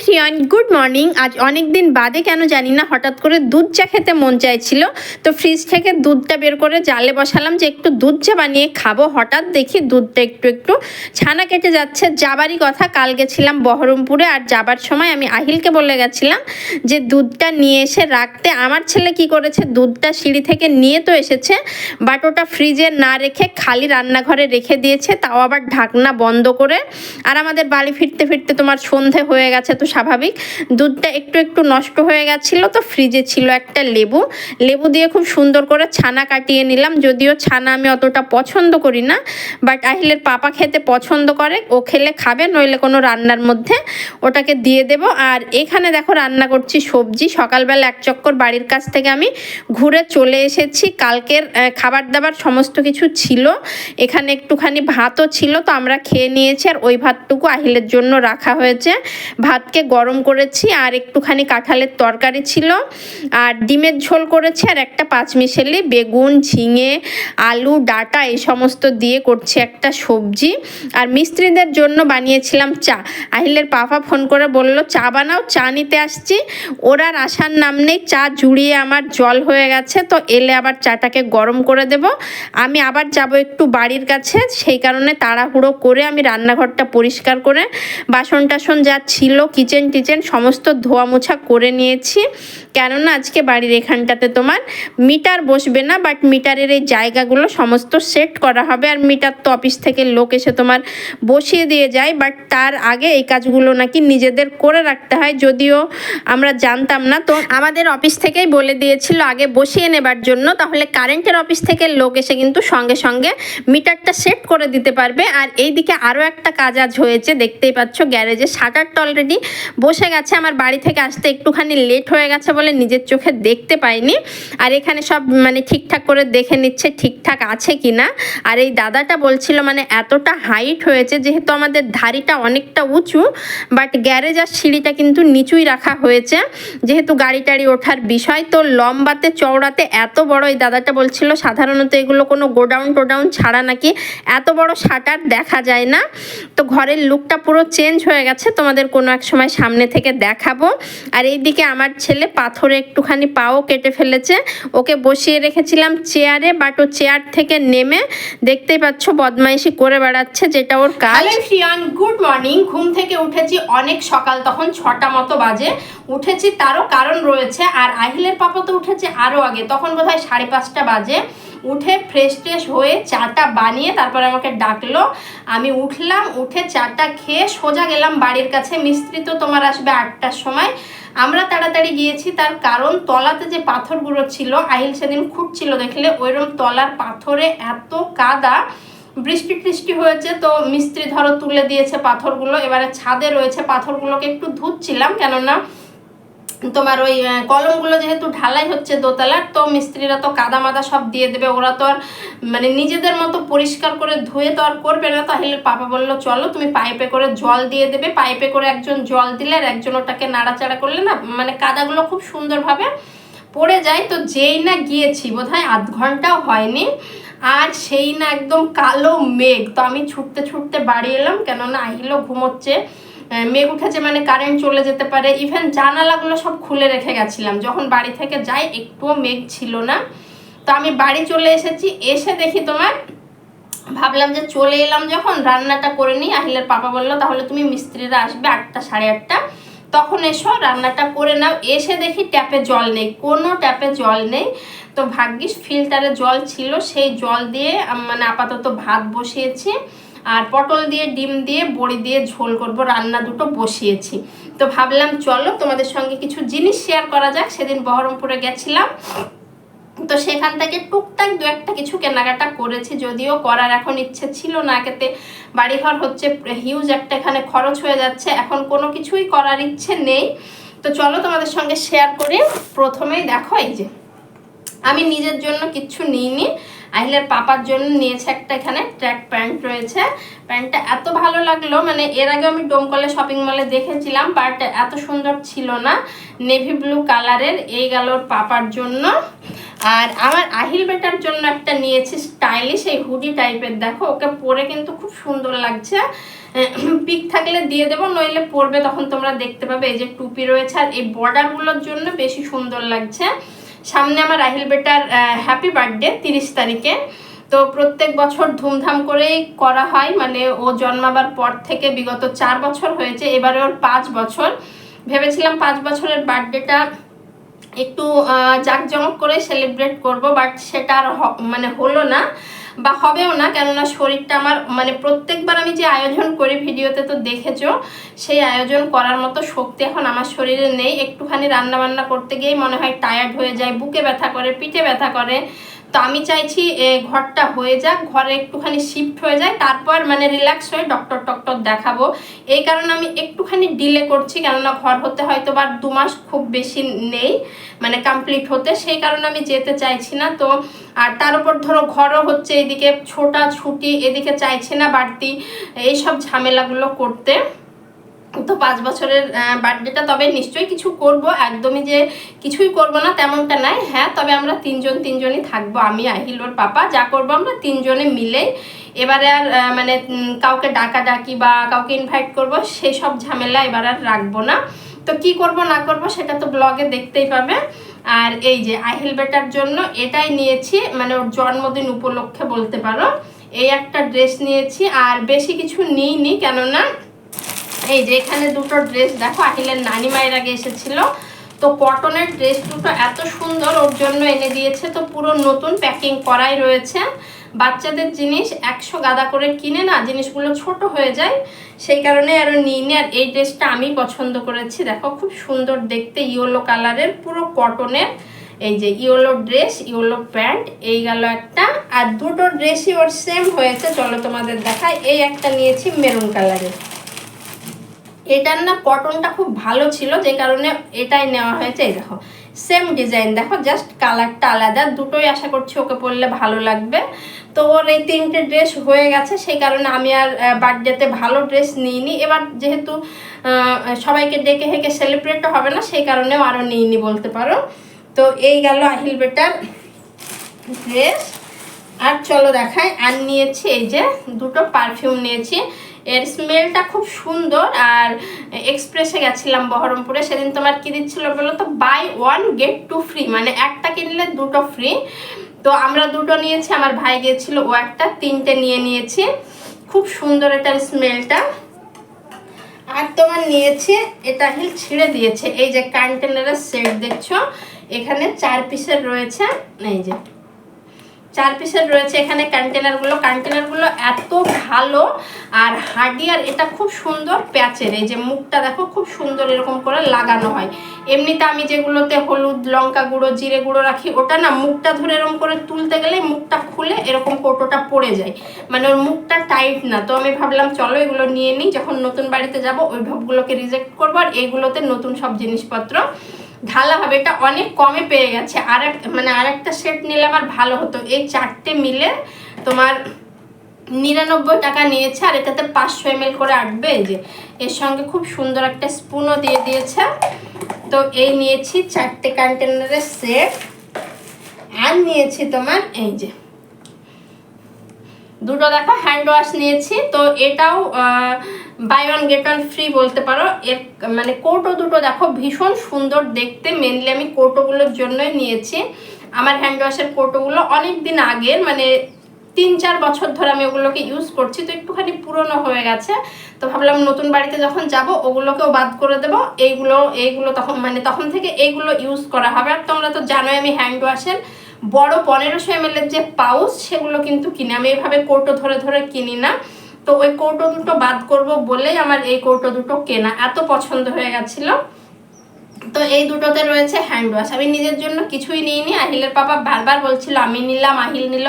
ফ্রিয়ান good morning আজ অনেক দিন বাদে কেন জানি না, হঠাৎ করে দুধ চা খেতে মন চাইছিল। তো ফ্রিজ থেকে দুধটা বের করে জালে বসালাম যে একটু দুধ চা বানিয়ে খাব। হঠাৎ দেখি দুধটা একটু একটু ছানা কেটে যাচ্ছে। যাবারই কথা, কাল গেছিলাম বহরমপুরে আর যাবার সময় আমি আহিলকে বলে গেছিলাম যে দুধটা নিয়ে এসে রাখতে। আমার ছেলে কি করেছে, দুধটা সিঁড়ি থেকে নিয়ে তো এসেছে বাট ওটা ফ্রিজে না রেখে খালি রান্নাঘরে রেখে দিয়েছে। তাও আবার ঢাকনা বন্ধ করে। আর আমাদের বাড়ি ফিরতে ফিরতে তোমার সন্ধে হয়ে গেছে। তো স্বাভাবিক। দুধটা একটু একটু নষ্ট হয়ে গেছিল তো ফ্রিজে ছিল একটা লেবু। লেবু দিয়ে খুব সুন্দর করে ছানা কাটিয়ে নিলাম। যদিও ছানা আমি অতটা পছন্দ করি না বাট আহিলের পাপা খেতে পছন্দ করে, ও খেলে খাবে, নইলে কোনো রান্নার মধ্যে ওটাকে দিয়ে দেব। আর এখানে দেখো রান্না করছি সবজি। সকালবেলা এক চক্কর বাড়ির কাছ থেকে আমি ঘুরে চলে এসেছি। কালকের খাবার দাবার সমস্ত কিছু ছিল। এখানে একটুখানি ভাতও ছিল, তো আমরা খেয়ে নিয়েছি। আর ওই ভাতটুকু আহিলের জন্য রাখা হয়েছে। ভাতকে গরম করেছি আর একটুখানি কাঁঠালের তরকারি ছিল। আর ডিমের ঝোল করেছি আর একটা পাঁচমিশেলি, বেগুন, ঝিঙে, আলু, ডাটা, এই সমস্ত দিয়ে করছি একটা সবজি। আর মিস্ত্রিদের জন্য বানিয়েছিলাম চা। আহিলের পাপা ফোন করে বলল, চা বানাও, চা নিতে আসছি। ওরা আর আসার নাম নেই, চা জুড়িয়ে আমার জল হয়ে গেছে, তো এলে আবার চাটাকে গরম করে দেব। আমি আবার যাব একটু বাড়ির কাছে, সেই কারণে তাড়াহুড়ো করে আমি রান্নাঘরটা পরিষ্কার করে বাসন টাসন যা ছিল কিচেন টিচেন সমস্ত ধোয়া মোছা করে নিয়েছি। কেননা আজকে বাড়ির এখানটাতে তোমার মিটার বসবে না বাট মিটারের এই জায়গাগুলো সমস্ত সেট করা হবে। আর মিটার তো অফিস থেকে লোক এসে তোমার বসিয়ে দিয়ে যায় বাট তার আগে এই কাজগুলো নাকি নিজেদের করে রাখতে হয়। যদিও আমরা জানতাম না, তো আমাদের অফিস থেকেই বলে দিয়েছিল আগে বসিয়ে নেবার জন্য। তাহলে কারেন্টের অফিস থেকে লোক এসে কিন্তু সঙ্গে সঙ্গে মিটারটা সেট করে দিতে পারবে। আর এইদিকে আরও একটা কাজ আজ হয়েছে, দেখতেই পাচ্ছ, গ্যারেজে শাটারটা অলরেডি বসে গেছে, আমার বাড়ি থেকে আসতে একটুখানি লেট হয়ে গেছে বলে নিজের চোখে দেখতে পাইনি। আর এখানে সব মানে ঠিকঠাক করে দেখে নিচ্ছে ঠিকঠাক আছে কি না আর এই দাদাটা বলছিল মানে এতটা হাইট হয়েছে যেহেতু আমাদের ধারিটা অনেকটা উঁচু বাট গ্যারেজ আর সিঁড়িটা কিন্তু নিচুই রাখা হয়েছে। যেহেতু গাড়ি টাড়ি ওঠার বিষয়, তো লম্বাতে, চওড়াতে এত বড় এই দাদাটা বলছিল, সাধারণত এগুলো কোনো গোডাউন টোডাউন ছাড়া নাকি এত বড় শাটার দেখা যায় না। তো ঘরের লুকটা পুরো চেঞ্জ হয়ে গেছে, তোমাদের কোনো এক সময় সামনে থেকে দেখাবো। আর এইদিকে আমার ছেলে পাথরে একটুখানি পাও কেটে ফেলেছে। ওকে বসিয়ে রেখেছিলাম চেয়ারে বাট ও চেয়ার থেকে নেমে দেখতেই পাচ্ছ বদমাইশি করে বেড়াচ্ছে, যেটা ওর কাজ। Good morning. ঘুম থেকে উঠেছি অনেক সকাল, তখন ছটা মতো বাজে। উঠেছি তারও কারণ রয়েছে, আর আহিলের পাপা তো উঠেছে আরও আগে, তখন বোধহয় সাড়ে পাঁচটা বাজে। উঠে ফ্রেশ ট্রেশ হয়ে চাটা বানিয়ে তারপরে আমাকে ডাকলো। আমি উঠলাম, উঠে চাটা খেয়ে সোজা গেলাম বাড়ির কাছে। মিস্ত্রি তো তোমার আসবে আটটার সময়। আমরা তাড়াতাড়ি গিয়েছি, তার কারণ তলাতে যে পাথরগুলো ছিল, আহিল সেদিন খুঁটছিল দেখলে। ওইরকম তলার পাথরে এত কাদা, বৃষ্টি টিষ্টি হয়েছে তো মিস্ত্রি ধরো তুলে দিয়েছে পাথরগুলো। এবারে ছাদে রয়েছে পাথরগুলোকে একটু ধুচ্ছিলাম, কেননা তোমার ওই কলমগুলো যেহেতু ঢালাই হচ্ছে দোতলার, তো মিস্ত্রিরা তো কাদা মাদা সব দিয়ে দেবে। ওরা তো আর মানে নিজেদের মতো পরিষ্কার করে ধুয়ে তো আর করবে না। তাহলে পাপা বলল, চলো, তুমি পাইপে করে জল দিয়ে দেবে। পাইপে করে একজন জল দিলে আর একজন ওটাকে নাড়াচাড়া করলে না মানে কাদাগুলো খুব সুন্দরভাবে পড়ে যায়। তো যেই না গিয়েছি, বোধহয় আধ ঘন্টাও হয়নি। আর সেই না একদম কালো মেঘ। তো আমি ছুটতে ছুটতে বাড়ি এলাম, কেননা আহিলো ঘুমোচ্ছে। মেঘ উঠেছে মানে কারেন্ট চলে যেতে পারে। ইভেন জানালাগুলো সব খুলে রেখে গেছিলাম। যখন বাড়ি থেকে যাই, একটুও মেঘ ছিল না। তো আমি বাড়ি চলে এসেছি। এসে দেখি তোমার, ভাবলাম যে চলে এলাম যখন, রান্নাটা করে নিই। আহিলের পাপা বলল, তাহলে তুমি মিস্ত্রিরা আসবে আটটা সাড়ে আটটা। তখন এসো, রান্নাটা করে নাও। এসে দেখি ট্যাপে জল নেই। কোনো ট্যাপে জল নেই। তো ভাগ্যিস ফিল্টারে জল ছিল। সেই জল দিয়ে মানে আপাতত ভাত বসিয়েছি। আর পটল দিয়ে, ডিম দিয়ে, বড়ি দিয়ে ঝোল করব, রান্না দুটো বসিয়েছি। তো ভাবলাম চলো তোমাদের সঙ্গে কিছু জিনিস শেয়ার করা যাক। সেদিন বহরমপুরে গেছিলাম। তো সেখান থেকে টুকটাক দু একটা কিছু কেনাকাটা করেছি, যদিও করার এখন ইচ্ছে ছিল না। একেতে বাড়িঘর হচ্ছে হিউজ একটা, এখানে খরচ হয়ে যাচ্ছে। এখন কোনো কিছুই করার ইচ্ছে নেই। তো চলো তোমাদের সঙ্গে শেয়ার করি। প্রথমেই দেখো এই যে, আমি নিজের জন্য কিচ্ছু নিইনি। আহিলের পাপার জন্য নিয়েছে একটা এখানে ট্র্যাক প্যান্ট রয়েছে। প্যান্টটা এত ভালো লাগল মানে এর আগে আমি ডোমকলে শপিং মলে দেখেছিলাম বাট এত সুন্দর ছিল না। নেভি ব্লু কালারের এই গেল পাপার জন্য। আর আমার আহিল বেটার জন্য একটা নিয়েছি স্টাইলিশ এই হুডি টাইপের দেখো, ওকে পরে কিন্তু খুব সুন্দর লাগছে। পিক থাকলে দিয়ে দেবো, নইলে পরবে, তখন তোমরা দেখতে পাবে, এই যে টুপি রয়েছে, আর এই বর্ডারগুলোর জন্য বেশি সুন্দর লাগছে। সামনে আমার রাহিল বেটার হ্যাপি বার্থডে তিরিশ তারিখে। তো প্রত্যেক বছর ধুমধাম করেই করা হয় মানে ও জন্মাবার পর থেকে বিগত চার বছর হয়েছে, এবারে ওর পাঁচ বছর। ভেবেছিলাম পাঁচ বছরের বার্থডেটা একটু জাঁকজমক করে সেলিব্রেট করব বাট সেটা আর মানে হলো না। বা হবেও না, কেননা শরীরটা আমার মানে প্রত্যেকবার আমি যে আয়োজন করি ভিডিওতে তো দেখেছ, সেই আয়োজন করার মতো শক্তি এখন আমার শরীরে নেই। একটুখানি রান্নাবান্না করতে গিয়েই মনে হয় টায়ার্ড হয়ে যায়, বুকে ব্যথা করে, পিঠে ব্যথা করে। তো আমি চাইছি এ, ঘরটা হয়ে যাক ঘরে একটুখানি শিফট হয়ে যায় তারপর মানে রিল্যাক্স হয়ে ডক্টর টক্টর দেখাবো। এই কারণে আমি একটুখানি ডিলে করছি কেননা ঘর হতে হয়তো বা দু মাস খুব বেশি নেই মানে কমপ্লিট হতে সেই কারণে আমি যেতে চাইছি না। তো আর তার উপর ধরো ঘরও হচ্ছে এদিকে ছোটা ছুটি এদিকে চাইছে না বাড়তি এইসব ঝামেলাগুলো করতে। পাঁচ বছরের বার্থডেটা তবে নিশ্চয়ই কিছু করব। একদমই যে কিছুই করব না, তেমনটা নাই। হ্যাঁ তবে আমরা তিনজন, তিনজনই থাকব, আমি, আহিল, ওর পাপা। যা করব আমরা তিনজনে মিলে এবারে আর মানে কাউকে ডাকা ডাকি বা কাউকে ইনভাইট করব সেই সব ঝামেলা এবার আর রাখব না। তো কি করব, না করব, সেটা তো ব্লগে দেখতেই পাবে। আর এই যে, আহিল বেটার জন্য এটাই নিয়েছি মানে ওর জন্মদিন উপলক্ষে বলতে পারো। এই একটা ড্রেস নিয়েছি, আর বেশি কিছু নিইনি, কেননা এই যে এখানে দুটো ড্রেস দেখো আহিলের নানি মায়ের আগে এসেছিল। তো কটনের ড্রেস দুটো এত সুন্দর, ওর জন্য এনে দিয়েছে। তো পুরো নতুন প্যাকিং করাই রয়েছে। বাচ্চাদের জিনিস একশো গাদা করে কিনে না, জিনিসগুলো ছোট হয়ে যায়। সেই কারণে আরও নিইনি আর এই ড্রেসটা আমি পছন্দ করেছি। দেখো খুব সুন্দর দেখতে ইয়েলো কালারের পুরো কটনের এই যে ইয়েলো ড্রেস ইয়েলো প্যান্ট এই গেল একটা। আর দুটো ড্রেসই ওর সেম হয়েছে। চলো তোমাদের দেখায় এই একটা নিয়েছি মেরুন কালারের এটার না কটনটা খুব ভালো ছিল, যে কারণে এটাই নেওয়া হয়েছে, এই দেখো। সেম ডিজাইন দেখো জাস্ট কালারটা আলাদা। দুটোই আশা করছি ওকে পরলে ভালো লাগবে। তো ওর এই তিনটে ড্রেস হয়ে গেছে, সেই কারণে আমি আর বার্থডেতে ভালো ড্রেস নিইনি। এবার যেহেতু সবাইকে ডেকে হেঁকে সেলিব্রেটও হবে না, সেই কারণেও আরও নিইনি বলতে পারো। তো এই গেল আহিল বেটার ড্রেস আর চলো দেখাই, আর নিয়েছি এই যে দুটো পারফিউম নিয়েছি। এর স্মেলটা খুব সুন্দর আর এক্সপ্রেসে গেছিলাম বহরমপুরে, সেদিন তোমার কি দিচ্ছিল বলো তো? Buy one get two free মানে একটা কিনলে দুটো ফ্রি তো আমরা দুটো নিয়েছি, আমার ভাই গিয়েছিল ও একটা, তিনটে নিয়ে নিয়েছি। খুব সুন্দর এটার স্মেলটা আর তোমার নিয়েছে, এটা হিল ছিঁড়ে দিয়েছে। এই যে কন্টেনারের সেট দেখছ, এখানে চার পিসের রয়েছে। এই যে চার পিসের রয়েছে এখানে কন্টেনারগুলো কন্টেনারগুলো এত ভালো আর হার্ডি আর এটা খুব সুন্দর প্যাচের। এই যে মুখটা দেখো, খুব সুন্দর এরকম করে লাগানো হয়। এমনিতে আমি যেগুলোতে হলুদ, লঙ্কা গুঁড়ো, জিরে গুঁড়ো রাখি, ওটা না মুখটা ধরে এরকম করে তুলতে গেলে মুখটা খুলে এরকম কোটোটা পড়ে যায়। মানে ওর মুখটা টাইট না। তো আমি ভাবলাম, চলো এগুলো নিয়ে নিই। যখন নতুন বাড়িতে যাব, ওই ভাবগুলোকে রিজেক্ট করব। আর এইগুলোতে নতুন সব জিনিসপত্র ঢালা হবে, এটা অনেক কমে পেয়ে গেছে। আর এক মানে আর একটা সেট নিলে আমার ভালো হতো। এই চারটে মিলে তোমার নিরানব্বই টাকা নিয়েছে, আর এটাতে পাঁচশো এম করে আঁটবে। যে, এর সঙ্গে খুব সুন্দর একটা স্পুনও দিয়ে দিয়েছে। তো এই নিয়েছি চারটে কন্টেনারের সেট আর নিয়েছি তোমার এই যে দুটো দেখো হ্যান্ড ওয়াশ নিয়েছি। তো এটাও buy one get one free বলতে পারো। এর মানে কোটো দুটো দেখো, ভীষণ সুন্দর দেখতে। মেনলি আমি কোটোগুলোর জন্যই নিয়েছি। আমার হ্যান্ড ওয়াশের কোটোগুলো অনেক দিন আগের মানে তিন চার বছর ধরে আমি ওগুলোকে ইউজ করছি। তো একটুখানি পুরনো হয়ে গেছে। তো ভাবলাম নতুন বাড়িতে যখন যাব, ওগুলোকেও বাদ করে দেবো। এইগুলো এইগুলো তখন মানে তখন থেকে এইগুলো ইউজ করা হবে। আর তোমরা তো জানোই আমি হ্যান্ড ওয়াশের বড় পনেরোশো এম এর যে পাউচ সেগুলো কিন্তু কিনি। আমি এইভাবে কৌটো ধরে ধরে কিনি না। তো ওই কৌটো দুটো বাদ করব বলেই আমার এই কৌটো দুটো কেনা। এত পছন্দ হয়ে গেছিল। তো এই দুটোতে রয়েছে হ্যান্ড ওয়াশ আমি নিজের জন্য কিছুই নিইনি। আহিলের পাপা বারবার বলছিল, আমি নিলাম, আহিল নিল।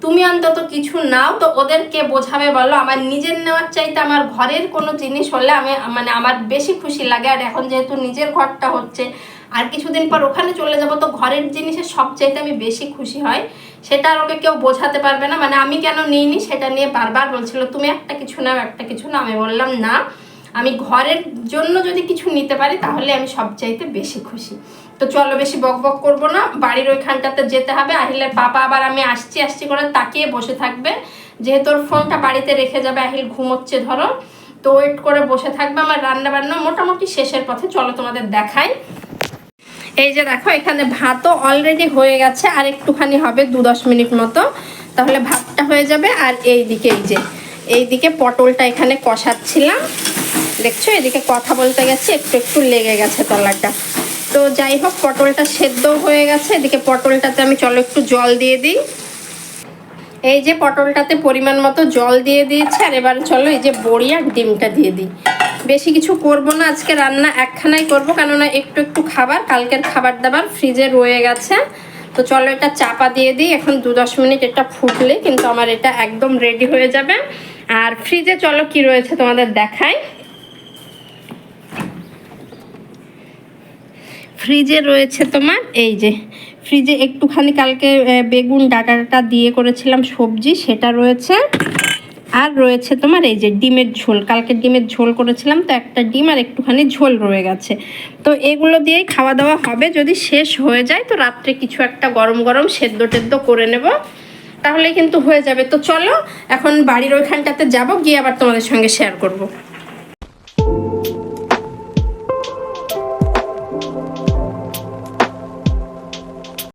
তুমি অন্তত কিছু নাও। তো ওদেরকে বোঝাবে বলো? আমার নিজের নেওয়ার চাইতে আমার ঘরের কোনো জিনিস হলে আমি মানে আমার বেশি খুশি লাগে। আর এখন যেহেতু নিজের ঘরটা হচ্ছে আর কিছুদিন পর ওখানে চলে যাব তো ঘরের জিনিসের সব চাইতে আমি বেশি খুশি হয়। সেটা আর ওকে কেউ বোঝাতে পারবে না। মানে আমি কেন নিইনি সেটা নিয়ে বারবার বলছিল, তুমি একটা কিছু নাও, একটা কিছু নাও। আমি বললাম, না, আমি ঘরের জন্য যদি কিছু নিতে পারি তাহলে আমি সবচাইতে বেশি খুশি। তো চলো বেশি বক বক করব না, বাড়ির ওইখানটাতে যেতে হবে। আহিলের পাপা আবার আমি আসছি আসছি করে তাকিয়ে বসে থাকবে। যেহেতু ওর ফোনটা বাড়িতে রেখে যাবে, আহিল ঘুমোচ্ছে ধরো। তো ওয়েট করে বসে থাকবে আমার রান্না বান্না মোটামুটি শেষের পথে, চলো তোমাদের দেখাই। এই যে দেখো, এখানে ভাতও অলরেডি হয়ে গেছে, আর একটুখানি হবে দু দশ মিনিট মতো। তাহলে ভাতটা হয়ে যাবে, আর এই দিকে এই যে এই দিকে পটলটা এখানে কষাচ্ছিলাম। দেখছ, এদিকে কথা বলতে গেছে, একটু একটু লেগে গেছে তলাটা। তো যাই হোক, পটলটা সেদ্ধ হয়ে গেছে, এদিকে পটলটাতে আমি চলো একটু জল দিয়ে দিই। এই যে পটলটাতে পরিমাণ মতো জল দিয়ে দিয়েছি, আর এবার চলো এই যে বড়ি আর ডিমটা দিয়ে দিই। বেশি কিছু করব না, আজকে রান্না একখানাই করব, কেননা একটু একটু খাবার, কালকের খাবার দাবার ফ্রিজে রয়ে গেছে। তো চলো এটা চাপা দিয়ে দিই, এখন দু দশ মিনিট এটা ফুটলে কিন্তু আমার এটা একদম রেডি হয়ে যাবে। আর ফ্রিজে চলো কি রয়েছে তোমাদের দেখাই। ফ্রিজে রয়েছে তোমার, এই যে ফ্রিজে একটুখানি কালকে বেগুন ডাটা ডাটা দিয়ে করেছিলাম সবজি, সেটা রয়েছে। আর রয়েছে তোমার এই যে ডিমের ঝোল কালকে ডিমের ঝোল করেছিলাম, তো একটা ডিম আর একটুখানি ঝোল রয়ে গেছে। তো এগুলো দিয়েই খাওয়া দাওয়া হবে, যদি শেষ হয়ে যায় তো রাত্রে কিছু একটা গরম গরম সেদ্ধ টেদ্ধ করে নেব তাহলে কিন্তু হয়ে যাবে। তো চলো, এখন বাড়ির ওইখানটাতে যাব, গিয়ে আবার তোমাদের সঙ্গে শেয়ার করব।